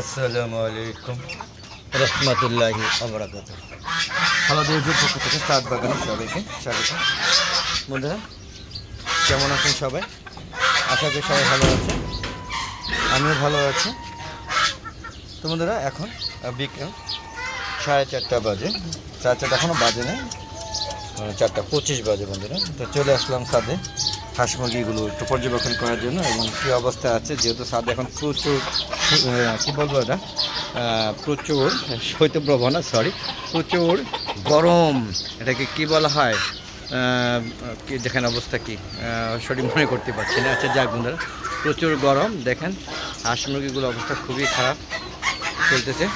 আসসালামু আলাইকুম। রহমতুল্লাহি আবরাকাত দেবজুর পক্ষ থেকে সাত বাগানে সবাইকে স্বাগত। বন্ধুরা কেমন আছেন সবাই? আশা করি সবাই ভালো আছে আমিও ভালো আছি। তো বন্ধুরা এখন বিকেল সাড়ে চারটা বাজে। সাড়ে চারটা এখনও বাজে আহ, চারটা পঁচিশ বাজে বন্ধুরা। তো চলে আসলাম সাদে। হাঁস মুরগিগুলো একটু পর্যবেক্ষণ করার জন্য এবং কী অবস্থা আছে, যেহেতু সাদে এখন প্রচুর কী বলব এটা? প্রচুর শৈত্যপ্রবাহ না সরি প্রচুর গরম, এটাকে কি বলা হয়? দেখেন অবস্থা কি? সঠিক মনে করতে পারছি না। আচ্ছা যাক বন্ধুরা, প্রচুর গরম, দেখেন হাঁস মুরগিগুলো অবস্থা খুবই খারাপ চলতেছে।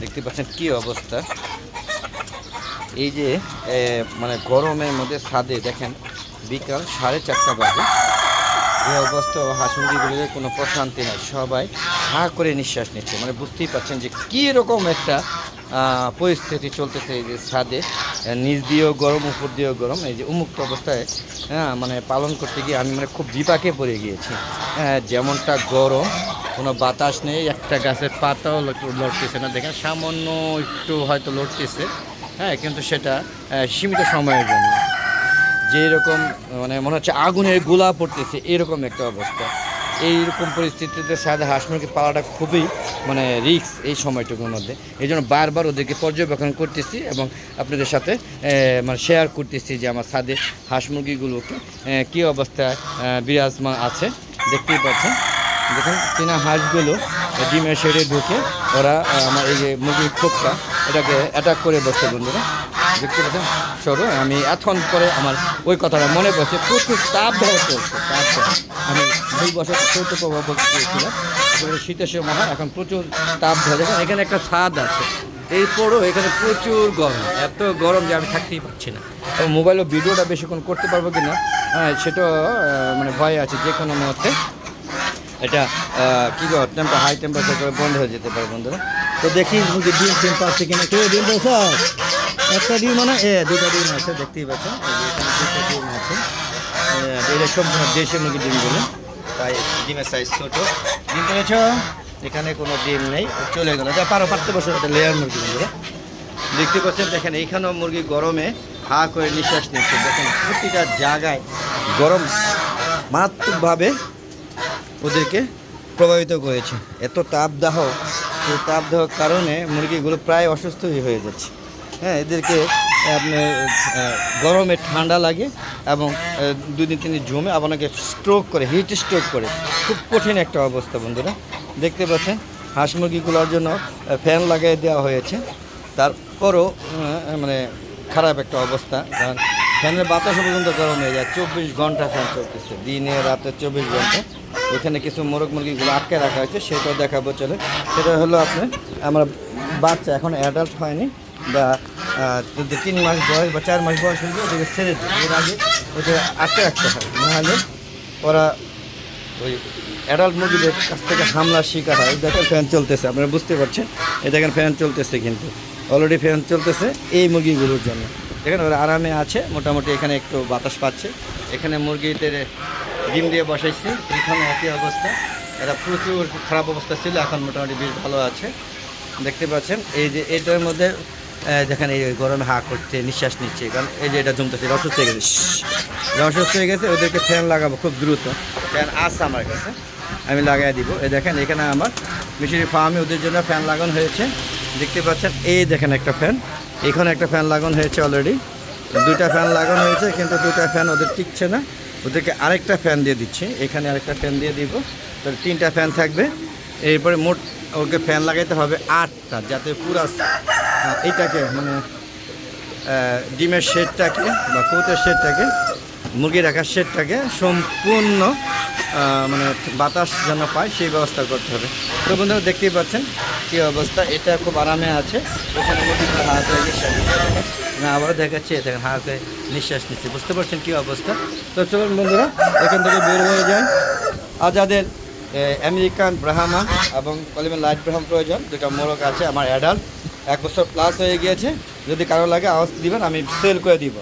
দেখতে পাচ্ছেন কি অবস্থা। এই যে মানে গরমের মধ্যে ছাদে দেখেন বিকাল সাড়ে চারটা বাজে। এই অবস্থা হাঁস মুরগিগুলোর কোনো প্রশান্তি নাই। সবাই হা করে নিঃশ্বাস নিচ্ছে। মানে বুঝতেই পারছেন যে কী রকম একটা পরিস্থিতি চলতেছে এই যে ছাদে। নিচ দিয়েও গরম, উপর দিয়েও গরম। এই যে উন্মুক্ত অবস্থায় হ্যাঁ মানে পালন করতে গিয়ে আমি মানে খুব বিপাকে পড়ে গিয়েছি। হ্যাঁ যেমনটা গরম, কোনো বাতাস নেই, একটা গাছের পাতাও লড়তেছে না। দেখেন সামান্য একটু হয়তো লড়তেছে। হ্যাঁ কিন্তু সেটা সীমিত সময়ের জন্য। যেরকম মানে মনে হচ্ছে আগুনের গোলা পড়তেছে, এরকম একটা অবস্থা। এইরকম পরিস্থিতিতে সাদা হাঁস মুরগি পালাটা খুবই মানে রিস্ক এই সময়টুকুর মধ্যে। এই জন্য বারবার ওদেরকে পর্যবেক্ষণ করতেছি এবং আপনাদের সাথে মানে শেয়ার করতেছি যে আমার ছাদে হাঁস মুরগিগুলোকে কী অবস্থায় বিরাজমান আছে। দেখতেই পাচ্ছেন। দেখুন চীনা হাঁসগুলো ডিমের শেডে ঢুকে ওরা আমার এই যে মুরগির খোপটা, এটাকে অ্যাটাক করে বসছে বন্ধুরা। দেখতে পাচ্ছেন? সরু আমি এখন পরে আমার ওই কথাটা মনে পড়ছে। প্রচুর তাপ দেওয়া চলছে তাপ আমি দুই বছর চৌদ্দ প্রভাব গিয়েছিলাম শীতের সময় এখন প্রচুর তাপ ধরে এখানে একটা ছাদ আছে। এই এরপরও এখানে প্রচুর গরম এত গরম যে আমি থাকতেই পারছি না। এবং মোবাইলে ভিডিওটা বেশিক্ষণ করতে পারব কি না হ্যাঁ আহ, মানে ভয় আছে যে কোনো মুহূর্তে। এটা কী টেম্পার হাই টেম্পারেচার করে বন্ধ হয়ে যেতে পারে বন্ধুরা। তো দেখি মুরগি ডিম টিম পাচ্ছে কিনা। কেউ ডিম একটা ডিম মানে এ দুটা ডিম আছে, দেখতেই পাচ্ছেন। দুটো ডিম আছে। এটা দেশি মুরগি ডিমগুলো তাই ডিমের সাইজ ছোট। ডিম পেয়েছ এখানে কোনো ডিম নেই। চলে গেলো। যা পারো, পারতে বসে। এটা লেয়ার মুরগি বন্ধুরা দেখতে পাচ্ছেন, দেখেন, এইখানেও মুরগি গরমে হা করে নিঃশ্বাস নিচ্ছে। দেখেন, প্রতিটা জায়গায় গরম মারাত্মকভাবে ওদেরকে প্রভাবিত করেছে। এত তাপদাহ, এই তাপদাহর কারণে মুরগিগুলো প্রায় অসুস্থই হয়ে যাচ্ছে। হ্যাঁ এদেরকে আপনি গরমে ঠান্ডা লাগে এবং দুদিন তিন জমে আবার অনেকে স্ট্রোক করে হিট স্ট্রোক করে। খুব কঠিন একটা অবস্থা, বন্ধুরা। দেখতে পাচ্ছেন, হাঁস মুরগিগুলোর জন্য ফ্যান লাগিয়ে দেওয়া হয়েছে। তারপরও মানে খারাপ একটা অবস্থা, কারণ ফ্যানের বাতাস পর্যন্ত গরম হয়ে যায়। চব্বিশ ঘণ্টা ফ্যান চলতেছে, দিনে, রাতে চব্বিশ ঘণ্টা। ওখানে কিছু মোরগ মুরগিগুলো আটকে রাখা হয়েছে, সেটাও দেখাবো চলে সেটা হলো আপনার, আমরা বাচ্চা, এখন অ্যাডাল্ট হয়নি। বা তিন মাস বয়স বা চার মাস বয়স হয়ে ওদেরকে ছেড়ে দিই এর আগে ওদের আটকে রাখতে হয়। নাহলে ওরা ওই অ্যাডাল্ট মুরগিদের কাছ থেকে হামলার শিকার হয়। দেখেন ফ্যান চলতেছে, আপনারা বুঝতে পারছেন? এই দেখেন ফ্যান চলতেছে কিন্তু। অলরেডি ফ্যান চলতেছে এই মুরগিগুলোর জন্য। দেখেন ওরা আরামে আছে, মোটামুটি এখানে একটু বাতাস পাচ্ছে। এখানে মুরগিদের ডিম দিয়ে বসাইছি। এখানে একই অবস্থা। এরা প্রচুর খারাপ অবস্থা ছিল, এখন মোটামুটি বেশ ভালো আছে। দেখতে পাচ্ছেন? এই যে, এটার মধ্যে দেখেন এই গরমে হা করছে, নিঃশ্বাস নিচ্ছে, কারণ এই যে এটা জমতেছে অসুস্থ হয়ে গেছে। অসুস্থ হয়ে গেছে, ওদেরকে ফ্যান লাগাবো খুব দ্রুত। ফ্যান আছে আমার কাছে, আমি লাগাই দিব। এই দেখেন, এখানে আমার মিশরি ফার্মে ওদের জন্য ফ্যান লাগানো হয়েছে। দেখতে পাচ্ছেন, এই দেখেন একটা ফ্যান। এখানে একটা ফ্যান লাগানো হয়েছে অলরেডি দুইটা ফ্যান লাগানো হয়েছে, কিন্তু দুইটা ফ্যান ওদের টিকছে না। ওদেরকে আরেকটা ফ্যান দিয়ে দিচ্ছে। এখানে আরেকটা ফ্যান দিয়ে দিব। তাহলে তিনটা ফ্যান থাকবে। এরপরে মোট ওকে ফ্যান লাগাইতে হবে আটটা, যাতে পুরা এইটাকে মানে ডিমের শেডটাকে বা কৌতের শেডটাকে মুরগি রাখার শেডটাকে সম্পূর্ণ মানে বাতাস যেন পায় সেই ব্যবস্থা করতে হবে। তো বন্ধুরা দেখতেই পাচ্ছেন কী অবস্থা, এটা খুব আরামে আছে। ওখানে মুরগিগুলো হাত হয়ে নিঃশ্বাস আবারও দেখাচ্ছি দেখেন হাতে নিঃশ্বাস নিচ্ছে। বুঝতে পারছেন কী অবস্থা? তো চলুন বন্ধুরা, এখান থেকে বের হয়ে যায় আর যাদের আমেরিকান ব্রাহ্মা এবং কলিমের লাইট ব্রাহ্ম প্রয়োজন। দুটো মোরগ আছে, আমার অ্যাডাল্ট। এক বছর প্লাস হয়ে গিয়েছে। যদি কারও লাগে আওয়াজ দিবেন, আমি সেল করে দিব।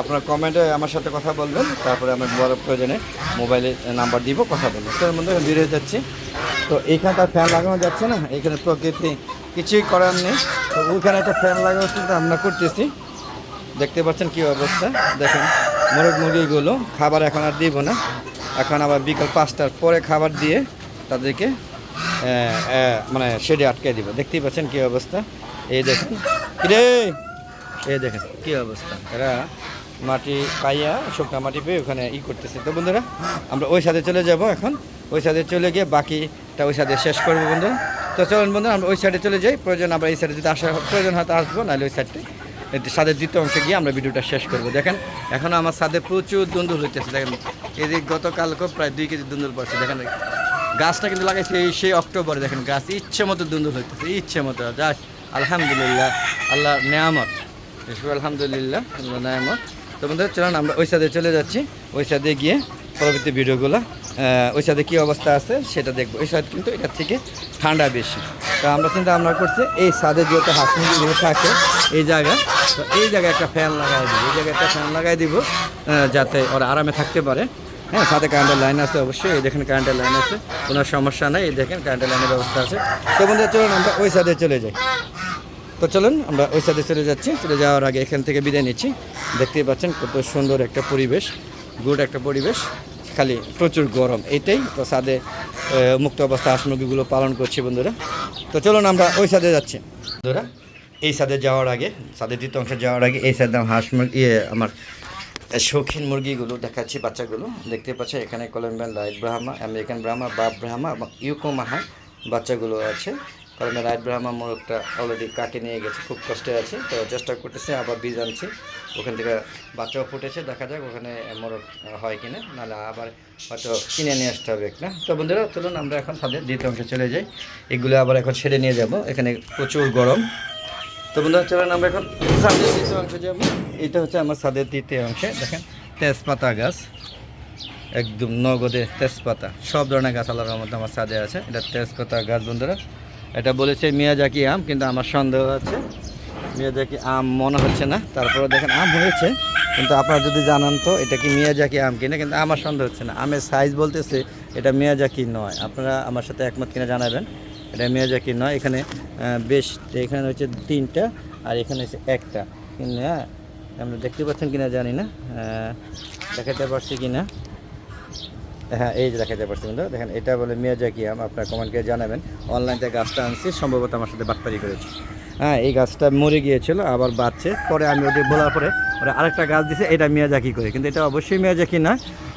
আপনার কমেন্টে আমার সাথে কথা বলবেন, তারপরে আমি বড় প্রয়োজনে মোবাইলে নাম্বার দিব, কথা বলব। তার মধ্যে বের হয়ে যাচ্ছি। তো এইখানে তার ফ্যান লাগানো যাচ্ছে না, এখানে প্রকৃতি কিছুই করার নেই। তো ওইখানে একটা ফ্যান লাগানো আমরা করতেছি। দেখতে পাচ্ছেন কি অবস্থা? দেখেন, মোরগ মুরগিগুলো খাবার এখন আর দিব না। এখন আবার বিকাল পাঁচটার পরে খাবার দিয়ে তাদেরকে মানে শেডে আটকে দিব। দেখতেই পাচ্ছেন কী অবস্থা? এই দেখেন। কিরে? এই দেখেন, কি অবস্থা? এরা মাটি পাইয়া শুকনা মাটি পেয়ে ওখানে ই করতেছে। তো বন্ধুরা, আমরা ওই সাথে চলে যাব এখন। ওই সাথে চলে গিয়ে বাকিটা ওই সাথে শেষ করব বন্ধুরা। তো চলুন বন্ধুরা, আমরা ওই সাইডে চলে যাই। প্রয়োজন আমরা এই সাইডে যদি আসা প্রয়োজন হয়তো আসব, নাহলে ওই সাইডে সাদের দ্বিতীয় অংশে গিয়ে আমরা ভিডিওটা শেষ করব। দেখেন, এখন আমার সাথে প্রচুর দুন্দুল হইতেছে। দেখেন এদিক গতকালকেও প্রায় দুই কেজি দুন্দুল পড়ছে। দেখেন, গাছটা কিন্তু লাগাইছে এই সেই অক্টোবরে। দেখেন, গাছ ইচ্ছে মতো দুন্দুল হইতেছে, ইচ্ছে মতো। যাক আলহামদুলিল্লাহ আল্লাহ নেয়ামত। বিশেষ আলহামদুলিল্লাহ আল্লাহ নেয়ামত। তো বন্ধুরা, চলুন আমরা ওই সাইডে চলে যাচ্ছি। ওই সাইডে গিয়ে পরবর্তী ভিডিওগুলো ওই সাইডে কী অবস্থা আছে সেটা দেখব। ওই সাইড কিন্তু এটার থেকে ঠান্ডা বেশি। তো আমরা চিন্তা ভাবনা করছি, এই সাদে যেহেতু হাঁস মুরগিগুলো থাকে, এই জায়গা, তো এই জায়গায় একটা ফ্যান লাগাই দিব। এই জায়গায় একটা ফ্যান লাগাই দিব যাতে ওরা আরামে থাকতে পারে। হ্যাঁ সাথে কারেন্টের লাইন আছে অবশ্যই, এই দেখেন কারেন্টের লাইন আছে। কোনো সমস্যা নেই, এই দেখেন কারেন্টের লাইনের ব্যবস্থা আছে। তো বন্ধুরা, চলুন আমরা ওই সাইডে চলে যাই। তো চলুন, আমরা ওই সাইডে চলে যাচ্ছি। চলে যাওয়ার আগে এখান থেকে বিদায় নিচ্ছি। দেখতেই পাচ্ছেন কত সুন্দর একটা পরিবেশ, গুড একটা পরিবেশ। খালি প্রচুর গরম, এটাই তো সাদে মুক্ত অবস্থা হাঁস মুরগিগুলো পালন করছি বন্ধুরা। তো চলুন, আমরা ওই সাইডে যাচ্ছি। বন্ধুরা, এই সাইডে যাওয়ার আগে সাদের দ্বিতীয় অংশে যাওয়ার আগে, এই সাইডে হাঁস মুরগি আমার শৌখিন মুরগিগুলো দেখাচ্ছি, বাচ্চাগুলো। দেখতে পাচ্ছেন, এখানে Colombian, light Brahma, American Brahma, বাপ ব্রাহ্মা এবং ইউকো মাহা বাচ্চাগুলো আছে। কলম্বিয়ান লাইট ব্রাহ্মা মোরগটা অলরেডি কাকে নিয়ে গেছে, খুব কষ্টে আছে। তো চেষ্টা করতেছে, আবার বীজ আনছি। ওখান থেকে বাচ্চাও ফুটেছে, দেখা যাক ওখানে মোরগ হয় কিনা। নাহলে আবার হয়তো কিনে নিয়ে আসতে হবে একটা। তো বন্ধুরা, চলুন আমরা এখন তাদের দ্বিতীয় অংশে চলে যাই। এগুলো আবার এখন ছেড়ে নিয়ে যাব। এখানে প্রচুর গরম। তো বন্ধুরা, চলুন আমরা এখন ছাদের দ্বিতীয় অংশে যাব। এটা হচ্ছে আমার ছাদের দ্বিতীয় অংশে। দেখেন, তেজপাতা গাছ। একদম নগদে তেজপাতা। সব ধরনের গাছ আল্লাহর রহমতে আমার ছাদে আছে। এটা তেজপাতা গাছ, বন্ধুরা। এটা বলেছে মিয়াজাকি আম, কিন্তু আমার সন্দেহ আছে। মিয়াজাকি আম মনে হচ্ছে না। তারপরে দেখেন, আম হয়েছে, কিন্তু আপনারা যদি জানান তো, এটা কি মিয়াজাকি আম কিনা, কিন্তু আমার সন্দেহ হচ্ছে না। আমের সাইজ বলতেছে, এটা মিয়াজাকি নয়। আপনারা আমার সাথে একমত কিনা জানাবেন। এটা মিয়াজাকি নয়। এখানে বেশ, এখানে হচ্ছে তিনটা, আর এখানে হচ্ছে একটা। হ্যাঁ আমরা দেখতে পাচ্ছেন কিনা জানি না। দেখাতে পারছি কিনা। হ্যাঁ এই যে দেখাতে পারছি কিন্তু দেখেন, এটা বলে মিয়াজাকি আম আপনার কমেন্ট করে জানাবেন। অনলাইনতে গাছটা আনছি, সম্ভবত আমার সাথে বাটপারি করেছি। হ্যাঁ এই গাছটা মরে গিয়েছিল, আবার বাঁচছে পরে আমি ওদের বলার পরে ওরা আরেকটা গাছ দিছে, এটা মিয়াজাকি করে। কিন্তু এটা অবশ্যই মিয়াজাকি না,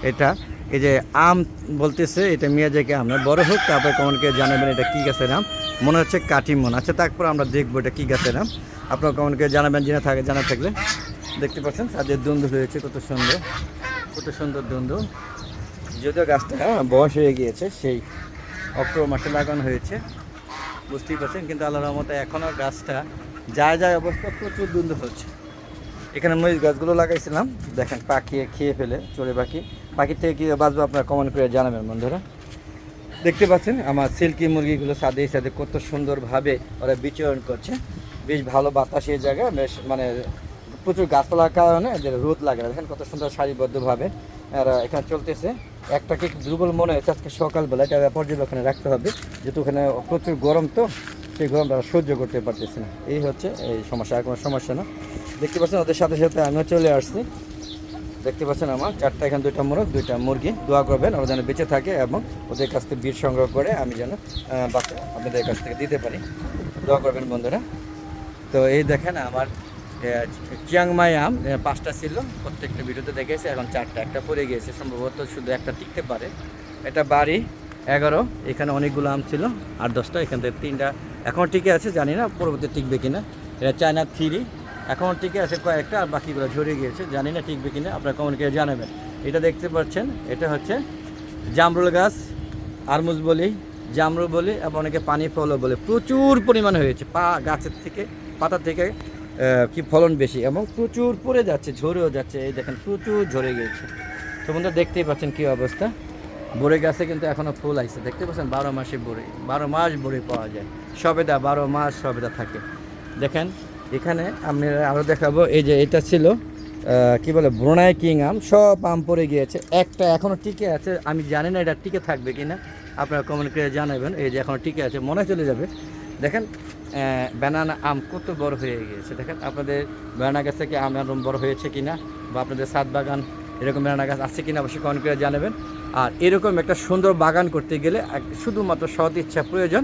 এটা এই যে আম বলতেছে, এটা মিয়াজাকি আম না। বড় হোক, তারপরে কমেন্টকে জানাবেন এটা কী গাছের নাম মনে হচ্ছে কাটিমন। আচ্ছা তারপর আমরা দেখব এটা কী গাছের নাম আপনার কমেন্টকে জানাবেন জেনে থাকে, জানা থাকলে। দেখতে পাচ্ছেন তাদের দ্বন্দ্ব হয়েছে, কত সুন্দর। কত সুন্দর দ্বন্দ্ব যদিও গাছটা হ্যাঁ, বয়স হয়ে গিয়েছে সেই অক্টোবর মাসে লাগানো হয়েছে। বুঝতেই পারছেন কিন্তু আল্লাহ রহমতে এখনও গাছটা যা যায় অবস্থা প্রচুর দ্বন্দ্ব হচ্ছে। এখানে মরিচ গাছগুলো লাগাইছিলাম দেখেন পাখি খেয়ে ফেলে চড়ে পাখি। পাখির থেকে কী বাঁচবো আপনারা কমেন্ট করে জানাবেন বন্ধুরা। দেখতে পাচ্ছেন আমার সিল্কি মুরগিগুলো সাদে সাদে কত সুন্দরভাবে ওরা বিচরণ করছে। বেশ ভালো বাতাস এই জায়গায় বেশ মানে প্রচুর গাছপালার কারণে রোদ লাগে না। দেখেন কত সুন্দর সারিবদ্ধভাবে এরা এখানে চলতেছে। একটাকে একটু দুর্বল মনে হয়েছে, আজকে সকালবেলা এটা পর্যবেক্ষণে রাখতে হবে। যেহেতু ওখানে প্রচুর গরম তো, সেই গরম তারা সহ্য করতে পারতেছে না। এই হচ্ছে এই সমস্যা, আর কোনো সমস্যা না। দেখতে পাচ্ছেন ওদের সাথে সাথে আমিও চলে আসছি। দেখতে পাচ্ছেন আমার চারটা, এখানে দুইটা মোরগ, দুইটা মুরগি। দোয়া করবেন, ওরা যেন বেঁচে থাকে এবং ওদের কাছ থেকে বীজ সংগ্রহ করে আমি যেন বাচ্চা আপনাদের কাছ থেকে দিতে পারি। দোয়া করবেন বন্ধুরা। তো এই দেখেন আমার চিয়াংমাই আম পাঁচটা ছিল, প্রত্যেকটা ভিডিওতে দেখেছে, এখন চারটা, একটা পড়ে গিয়েছে, সম্ভবত শুধু একটা টিকতে পারে। এটা বাড়ি, এগারো, এখানে অনেকগুলো আম ছিল, আর দশটা, এখান থেকে তিনটা। এখন টিকে আছে, জানি না পরবর্তী টিকবে কিনা। এটা চায়না থ্রি, এখন টিকে আছে কয়েকটা, আর বাকিগুলো ঝরে গিয়েছে, জানি না টিকবে কিনা, আপনারা কমেন্টকে জানাবেন। এটা দেখতে পাচ্ছেন, এটা হচ্ছে জামরুল গাছ, আরমুজ বলি জামরু বলি, এবং অনেকে পানি ফলও বলে। প্রচুর পরিমাণে হয়েছে, পা, গাছের থেকে, পাতা থেকে কি ফলন বেশি? এবং প্রচুর পড়ে যাচ্ছে, ঝরেও যাচ্ছে। এই দেখেন, প্রচুর ঝরে গিয়েছে। তো বন্ধুরা, দেখতেই পাচ্ছেন কি অবস্থা? বড়ে গাছে, কিন্তু এখনও ফুল আইছে। দেখতে পাচ্ছেন, বারো মাসে বড়ে, বারো মাস বড়ে পাওয়া যায়। সবেদা, বারো মাস সবেদা থাকে। দেখেন, এখানে আমি আরও দেখাবো। এই যে, এটা ছিল কি বলে, ব্রোনাই কিং আম। সব আম পড়ে গিয়েছে। একটা এখনও টিকে আছে। আমি জানি না এটা টিকে থাকবে কি না আপনারা কমেন্ট করে জানাবেন। এই যে এখনও টিকে আছে, মনে চলে যাবে। দেখেন ব্যানানা আম কত বড় হয়ে গিয়েছে? দেখেন, আপনাদের ব্যানানা গাছ থেকে আম এরকম বড় হয়েছে কিনা, বা আপনাদের সাত বাগান এরকম ব্যানানা গাছ আছে কিনা অবশ্যই কমেন্ট করে জানাবেন। আর এরকম একটা সুন্দর বাগান করতে গেলে শুধুমাত্র সৎ ইচ্ছা প্রয়োজন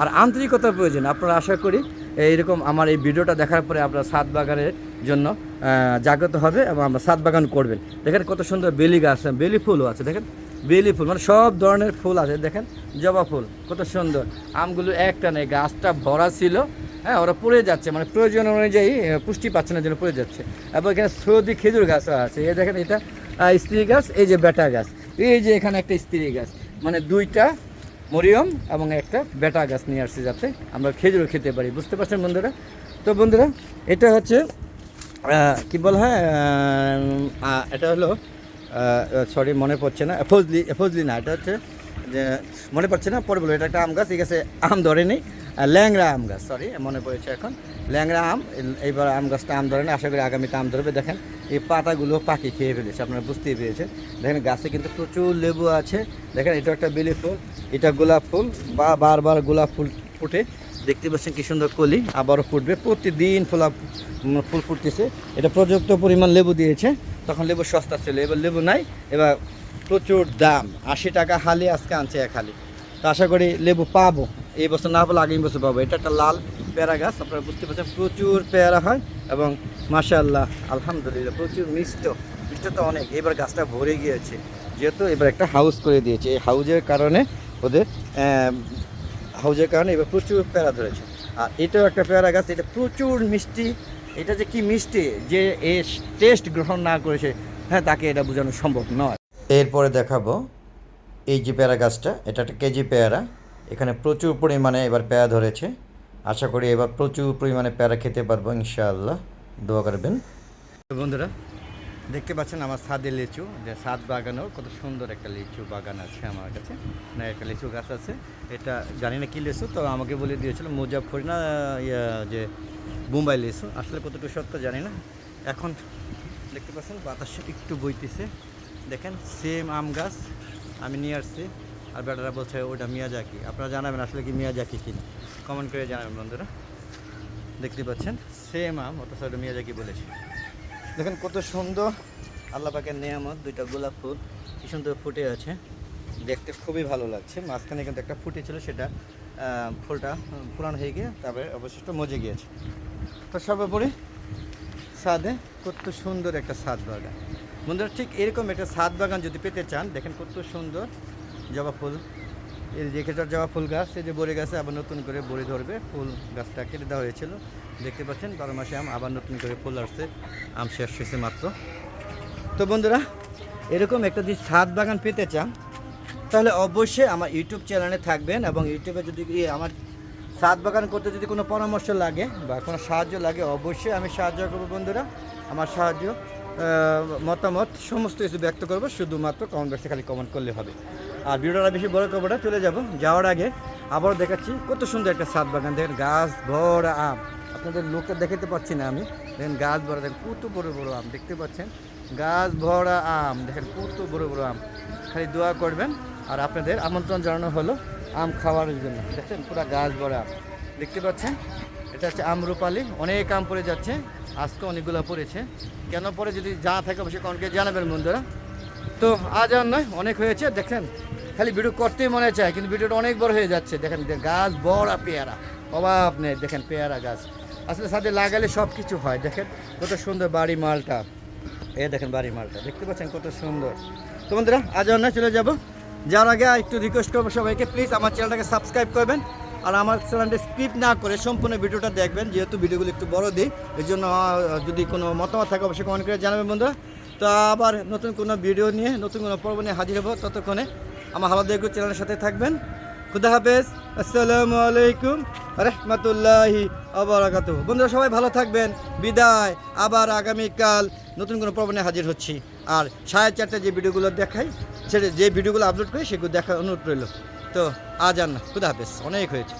আর আন্তরিকতা প্রয়োজন। আপনারা আশা করি এইরকম আমার এই ভিডিওটা দেখার পরে আপনারা সাত বাগানের জন্য জাগ্রত হবে এবং আমরা সাত বাগান করবেন। দেখেন কত সুন্দর বেলি গাছ, বেলি ফুলও আছে। দেখেন বেলি ফুল মানে সব ধরনের ফুল আছে, দেখেন, জবা ফুল, কত সুন্দর। আমগুলো একটা নেই, গাছটা ভরা ছিল হ্যাঁ ওরা পড়ে যাচ্ছে মানে প্রয়োজন অনুযায়ী পুষ্টি পাচ্ছে না জন্য পড়ে যাচ্ছে। এবং এখানে সৌদি খেজুর গাছও আছে, এই দেখেন এটা স্ত্রী গাছ, এই যে বেটা গাছ, এই যে এখানে একটা স্ত্রী গাছ মানে দুইটা মরিয়ম এবং একটা বেটা গাছ নিয়ে আসছে যাতে আমরা খেজুর খেতে পারি, বুঝতে পারছেন বন্ধুরা? তো বন্ধুরা, এটা হচ্ছে কি বলা হয় এটা হলো সরি মনে পড়ছে না। ফজলি ফজলি না, এটা হচ্ছে যে, মনে পড়ছে না? পরে বলব, এটা একটা আম গাছ এই গাছে আম ধরেনি। ল্যাংড়া আম গাছ সরি মনে পড়েছে এখন। ল্যাংরা আম, এইবার আম গাছটা আম ধরে না আশা করি আগামীতে আম ধরবে। দেখেন, এই পাতাগুলো পাখি খেয়ে ফেলেছে, আপনারা বুঝতেই পেরেছেন। দেখেন, গাছে কিন্তু প্রচুর লেবু আছে। দেখেন, এটা একটা বেলি ফুল, এটা গোলাপ ফুল, বা বারবার গোলাপ ফুল ফুটে। দেখতে পাচ্ছেন কি সুন্দর কলি, আবারও ফুটবে। প্রতিদিন ফোলা ফুল ফুটতেছে। এটা পর্যাপ্ত পরিমাণ লেবু দিয়েছে। তখন লেবু সস্তা ছিল, এবার লেবু নাই, এবার প্রচুর দাম। আশি টাকা হালি আজকে আনছে এক হালি। তো আশা করি লেবু পাবো। এই বছর না পেলে আগামী বছর পাবো। এটা একটা লাল পেয়ারা গাছ, আপনারা বুঝতে পারছেন, প্রচুর পেয়ারা হয় এবং মাশাআল্লাহ, আলহামদুলিল্লাহ, প্রচুর মিষ্ট। মিষ্ট তো অনেক। এবার গাছটা ভরে গিয়েছে। যেহেতু এবার একটা হাউস করে দিয়েছে। এই হাউজের কারণে ওদের হাউজের কারণে এবার প্রচুর পেয়ারা ধরেছে। আর এটাও একটা পেয়ারা গাছ, এটা প্রচুর মিষ্টি এটা যে কি মিষ্টি যে এ টেস্ট গ্রহণ না করেছে হ্যাঁ তাকে এটা বোঝানো সম্ভব নয়। এরপরে দেখাবো এই যে পেয়ারা গাছটা এটা একটা কেজি পেয়ারা। এখানে প্রচুর পরিমাণে এবার পেয়ারা ধরেছে। আশা করি এবার প্রচুর পরিমাণে পেয়ারা খেতে পারব ইনশাআল্লাহ। দোয়া করবেন। বন্ধুরা দেখতে পাচ্ছেন আমার ছাদে লিচু, যে ছাদ বাগানেও কত সুন্দর একটা লিচু বাগান আছে আমার কাছে। না, একটা লিচু গাছ আছে। এটা জানি না কী লিচু, তো আমাকে বলে দিয়েছিল মুজাফর না, ইয়া, যে মুম্বাই লিচু। আসলে কতটুকু সত্য জানি না। এখন দেখতে পাচ্ছেন, বাতাস একটু বইতেছে। দেখেন সেম আম গাছ আমি নিয়ে আসছি। আর বেটারা বলছে, ওটা মিয়াজাকি আপনারা জানাবেন আসলে কি মিয়াজাকি কিনা। কমেন্ট করে জানাবেন বন্ধুরা। দেখতে পাচ্ছেন সেম আম, অথচ ওটা মিয়াজাকি বলেছে। দেখেন কত সুন্দর। আল্লাহ পাকের নিয়ামত, দুইটা গোলাপ ফুল। কি সুন্দর ফুটে আছে। দেখতে খুবই ভালো লাগছে। মাঝখানে কিন্তু একটা ফুটে ছিল সেটা ফুলটা পুরানো হয়ে গিয়ে তারপরে অবশিষ্ট মজে গিয়েছে। তো সর্বোপরি ছাদে কত সুন্দর একটা ছাদ বাগান। বন্ধুরা, ঠিক এরকম একটা ছাদ বাগান যদি পেতে চান, দেখেন কত সুন্দর জবা ফুল। এই যে যেটা জবা ফুল গাছ, এই যে বড়ি গাছে আবার নতুন করে বড়ি ধরবে, ফুল গাছটা কেটে দেওয়া হয়েছিল। দেখতে পাচ্ছেন, বারো মাসে আম আবার নতুন করে ফুল আসছে, আম শেষ হয়েছে মাত্র। তো বন্ধুরা, এরকম একটা যদি ছাদ বাগান পেতে চান, তাহলে অবশ্যই আমার ইউটিউব চ্যানেলে থাকবেন এবং ইউটিউবে যদি আমার ছাদ বাগান করতে যদি কোনো পরামর্শ লাগে বা কোনো সাহায্য লাগে, অবশ্যই আমি সাহায্য করব বন্ধুরা, আমার সাহায্য। মতামত, সমস্ত কিছু ব্যক্ত করব, শুধুমাত্র কমেন্ট বক্সে খালি কমেন্ট করলে হবে। আর ভিডিওটা বেশি বড় না, চলে যাব। যাওয়ার আগে আবারও দেখাচ্ছি, কত সুন্দর একটা ছাদ বাগান। দেখেন, গাছ ভরা আম। আপনাদের লোকটা দেখাতে পাচ্ছি না আমি। দেখেন, গাছ ভরা, দেখেন, কত বড় বড় আম, দেখতে পাচ্ছেন? গাছ ভরা আম, দেখেন, কত বড় বড় আম। খালি দোয়া করবেন। আর আপনাদের আমন্ত্রণ জানানো হলো আম খাওয়ার জন্য। দেখছেন, পুরো গাছ ভরা আম। দেখতে পাচ্ছেন? এটা হচ্ছে আমরুপালি অনেক আম পড়ে যাচ্ছে। আজকে অনেকগুলো পড়েছে। কেন পরে যদি যা থাকে অবশ্যই কনকে জানাবেন বন্ধুরা। তো আজ আর নয়, অনেক হয়েছে। দেখেন, খালি ভিডিও করতেই মনে চায় কিন্তু ভিডিওটা অনেক বড় হয়ে যাচ্ছে। দেখেন গাছ বড় পেয়ারা। অভাব নেই, দেখেন, পেয়ারা গাছ। আসলে সাথে লাগালে সব কিছু হয়। দেখেন, কত সুন্দর বাড়ি মালটা। এ দেখেন, বাড়ি মালটা। দেখতে পাচ্ছেন কত সুন্দর। তো বন্ধুরা, আজ আর নয়, চলে যাব। যাওয়ার আগে একটু রিকোয়েস্ট করব সবাইকে প্লিজ আমার চ্যানেলটাকে সাবস্ক্রাইব করবেন। আর আমার চ্যানেলটা স্কিপ না করে সম্পূর্ণ ভিডিওটা দেখবেন, যেহেতু ভিডিওগুলো একটু বড় দিই, এই জন্য যদি কোনো মতামত থাকে অবশ্যই কমেন্ট করে জানাবেন বন্ধুরা। তো আবার নতুন কোনো ভিডিও নিয়ে, নতুন কোনো পর্ব নিয়ে হাজির হব ততক্ষণে। আমার হালাদ চ্যানেলের সাথে থাকবেন। খুদা হাফেজ, আসসালামু আলাইকুম রহমতুল্লাহি আবরাকাত বন্ধুরা, সবাই ভালো থাকবেন, বিদায়। আবার আগামীকাল নতুন কোনো পর্ব নিয়ে হাজির হচ্ছি। আর সাড়ে চারটে যে ভিডিওগুলো দেখাই, সেটা যে ভিডিওগুলো আপলোড করি, সেগুলো দেখার অনুরোধ রইল। তো আজান খুদা হাফেজ অনেক হয়েছে।